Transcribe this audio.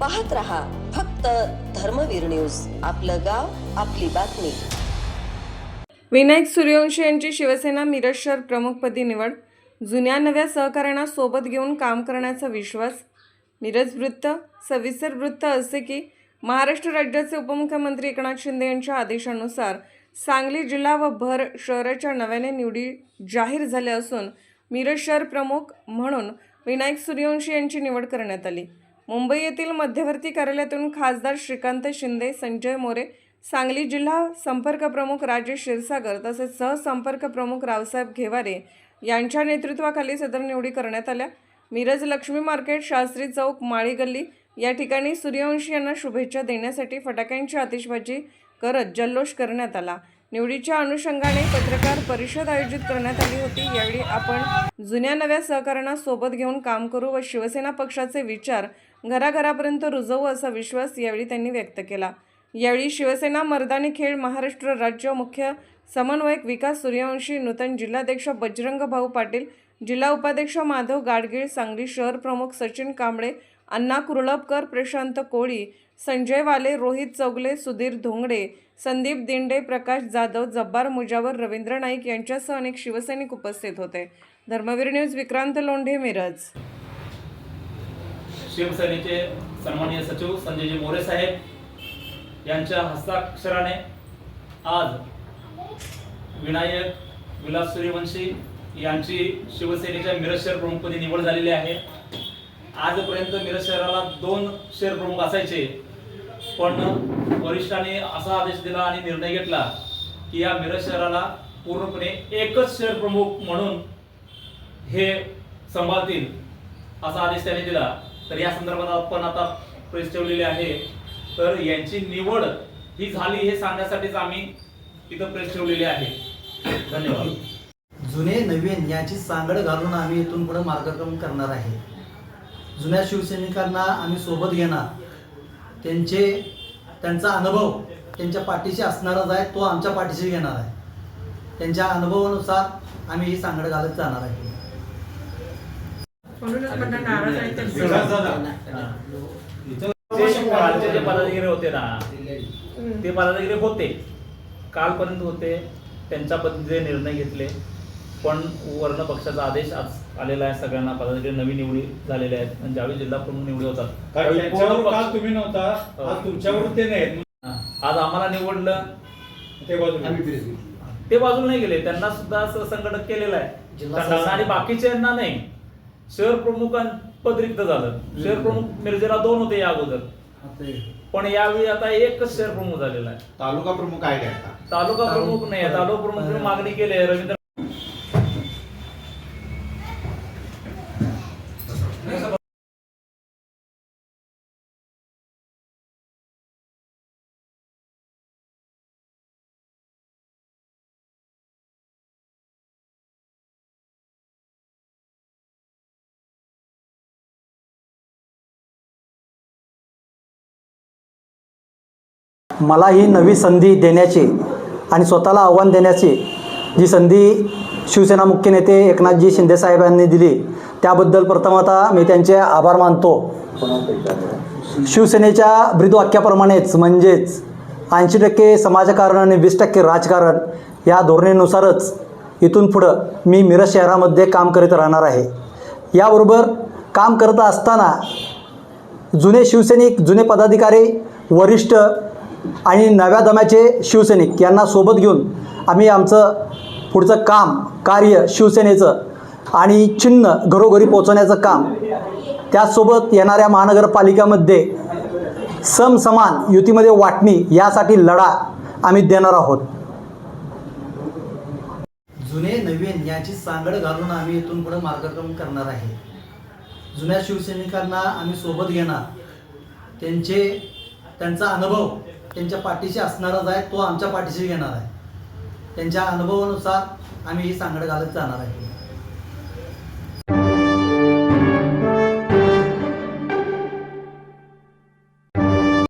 पाहत रहा फक्त धर्मवीर न्यूज. आपलं गाव आपली बातमी. विनायक सूर्यवंशी यांची शिवसेना मिरज शहर प्रमुखपदी निवड. जुन्या नव्या सहकाऱ्यांना सोबत घेऊन काम करण्याचा विश्वास. मिरज वृत्त सविस्तर वृत्त असे की महाराष्ट्र राज्याचे उपमुख्यमंत्री एकनाथ शिंदे यांच्या आदेशानुसार सांगली जिल्हा व भर शहराच्या नव्याने निवडी जाहीर झाल्या असून मिरज शहर प्रमुख म्हणून विनायक सूर्यवंशी यांची निवड करण्यात आली. मुंबई येथील मध्यवर्ती कार्यालयातून खासदार श्रीकांत शिंदे संजय मोरे सांगली जिल्हा संपर्क प्रमुख राजेश क्षीरसागर तसेच सहसंपर्क प्रमुख रावसाहेब घेवारे यांच्या नेतृत्वाखाली सदर निवडी करण्यात आल्या. मिरज लक्ष्मी मार्केट शास्त्री चौक माळी गल्ली या ठिकाणी सूर्यवंशी यांना शुभेच्छा देण्यासाठी फटाक्यांची आतिषबाजी करत जल्लोष करण्यात आला. निवडीच्या अनुषंगाने पत्रकार परिषद आयोजित करण्यात आली होती. यावेळी आपण जुन्या नव्या सहकाऱ्यांना सोबत घेऊन काम करू व शिवसेना पक्षाचे विचार घराघरापर्यंत रुजवू असा विश्वास यावेळी त्यांनी व्यक्त केला. यावेळी शिवसेना मर्दानी खेळ महाराष्ट्र राज्य मुख्य समन्वयक विकास सूर्यवंशी नूतन जिल्हाध्यक्ष बजरंग भाऊ पाटील जिल्हा उपाध्यक्ष माधव गाडगीळ सांगली शहर प्रमुख सचिन कांबळे अण्णा कुरळपकर प्रशांत कोळी संजय वाले रोहित चौगले सुधीर धोंगडे संदीप दिंडे प्रकाश जाधव जब्बार मुजावर रवींद्र नाईक यांच्यासह अनेक शिवसैनिक उपस्थित होते. धर्मवीर न्यूज विक्रांत लोंढे मिरज. शिवसेनेचे सन्माननीय सचिव संजयजी मोरे साहेब यांच्या हस्ताक्षराने आज विनायक विलास सूर्यवंशी यांची शिवसेनेच्या मिरज शहर प्रमुखपदी निवड झालेली आहे. आजपर्यंत मिरज शहराला दोन शहर प्रमुख असायचे पण वरिष्ठांनी असा आदेश दिला आणि निर्णय घेतला की या मिरज शहराला पूर्णपणे एकच शहर प्रमुख म्हणून हे सांभाळतील असा आदेश त्याने दिला. तर या संदर्भात आपण आता प्रेस ठेवलेले आहे. तर यांची निवड ही झाली हे सांगण्यासाठीच आम्ही इथं प्रेस ठेवलेली आहे. धन्यवाद. जुने नवीन याची सांगड घालून आम्ही इथून पुढे मार्गक्रमण करणार आहे. जुन्या शिवसैनिकांना आम्ही सोबत घेणार. त्यांचे त्यांचा अनुभव त्यांच्या पाठीशी असणारच आहे तो आमच्या पाठीशी घेणार आहे. त्यांच्या अनुभवानुसार आम्ही ही सांगड घालत जाणार आहे. जे कालचे जे पदाधिकारी होते ना ते पदाधिकारी होते. कालपर्यंत होते. त्यांच्या पद्धतीने निर्णय घेतले. पण वर्ण पक्षाचा आदेश आज आलेला आहे. सगळ्यांना पदाधिकारी नवीन निवडी झालेल्या आहेत. आणि ज्यावेळी जिल्हा प्रमुख निवडी होतात त्यांच्यावर काल तुम्ही नव्हता. आज तुमच्यावर ते नाही आज आम्हाला निवडलं. ते बाजूला. ते बाजूला नाही गेले. त्यांना सुद्धा असं संघटक केलेलं आहे. जिल्हा त्यांना आणि बाकीच्यांना नाही. शहर प्रमुखां पद रिक्त झालं. शहर प्रमुख मिरजेला दोन होते या अगोदर. पण यावेळी आता एकच शहर प्रमुख झालेला आहे. तालुका प्रमुख आहे काय तालुका प्रमुख नाही तालुका प्रमुख. मागणी केली आहे. रवींद्र मला ही नवी संधी देण्याची आणि स्वतःला आव्हान देण्याची जी संधी शिवसेना मुख्य नेते एकनाथजी शिंदेसाहेबांनी दिली त्याबद्दल प्रथमतः मी त्यांचे आभार मानतो. शिवसेनेच्या ब्रीदवाक्याप्रमाणेच म्हणजेच ऐंशी टक्के समाजकारण आणि वीस टक्के राजकारण या धोरणेनुसारच इथून पुढं मी मिरज शहरामध्ये काम करीत राहणार आहे. याबरोबर काम करत असताना जुने शिवसैनिक जुने पदाधिकारी वरिष्ठ आणि नव्या दम्याचे शिवसैनिक यांना सोबत घेऊन आम्ही आमचं पुढचं काम कार्य शिवसेनेचं आणि चिन्ह घरोघरी पोचवण्याचं काम त्याचसोबत येणाऱ्या महानगरपालिकामध्ये समसमान युतीमध्ये वाटणी यासाठी लढा आम्ही देणार आहोत. जुने नवीन याची सांगड घालून आम्ही इथून पुढे मार्गक्रमण करणार आहे. जुन्या शिवसैनिकांना आम्ही सोबत घेणार. त्यांचे त्यांचा अनुभव त्यांच्या पाठीशी असणारच आहे तो आमच्या पाठीशी घेणार आहे. त्यांच्या अनुभवानुसार आम्ही ही सांगड घालत जाणार आहे.